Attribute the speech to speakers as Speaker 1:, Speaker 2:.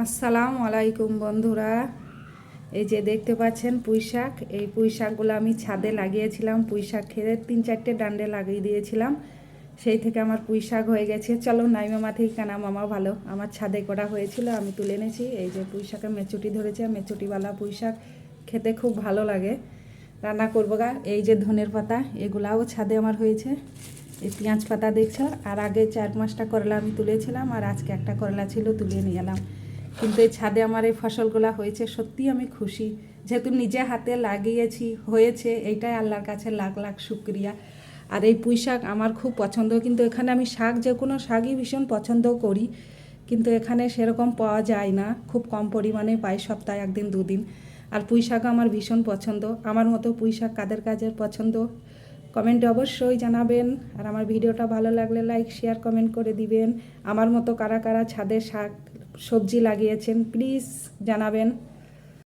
Speaker 1: আসসালামু আলাইকুম বন্ধুরা। এই যে দেখতে পাচ্ছেন পুঁই শাক এই পুঁই শাকগুলো আমি ছাদে লাগিয়েছিলাম। পুঁই শাক খেয়ে তিন চারটে ডান্ডে লাগিয়ে দিয়েছিলাম। সেই থেকে আমার পুঁই শাক হয়ে গেছে। চলো নাইমা মাঠেই কানা মামা ভালো। আমার ছাদে করা হয়েছিল, আমি তুলে এনেছি। এই যে পুঁই শাকের মেচুটি ধরেছে। মেচুটিওয়ালা পুঁই শাক খেতে খুব ভালো লাগে। রান্না করব গা। এই যে ধনের পাতা, এগুলাও ছাদে আমার হয়েছে। এই পেঁয়াজ পাতা দেখছ? আর আগে চার পাঁচটা করলা আমি তুলেছিলাম, আর আজকে একটা করলা ছিল, তুলে নিয়ে এলাম। কিন্তু এই ছাদে আমার এই ফসলগুলো হয়েছে সত্যি আমি খুশি। যেহেতু নিজে হাতে লাগিয়েছি, হয়েছে, এইটাই আল্লাহর কাছে লাখ লাখ শুক্রিয়া। আর এই পুঁই শাক আমার খুব পছন্দ, কিন্তু এখানে আমি শাক, যে কোনো শাকই ভীষণ পছন্দ করি, কিন্তু এখানে সেরকম পাওয়া যায় না। খুব কম পরিমাণে পাই সপ্তাহে একদিন, দুদিন। আর পুঁই শাক আমার ভীষণ পছন্দ। আমার মতো পুঁই শাক কাদের কাজের পছন্দ? কমেন্টে অবশ্যই জানাবেন। আর আমার ভিডিওটা ভালো লাগলে লাইক, শেয়ার, কমেন্ট করে দিবেন। আমার মতো কারা কারা ছাদের শাক সবজি লাগিয়েছেন প্লিজ জানাবেন।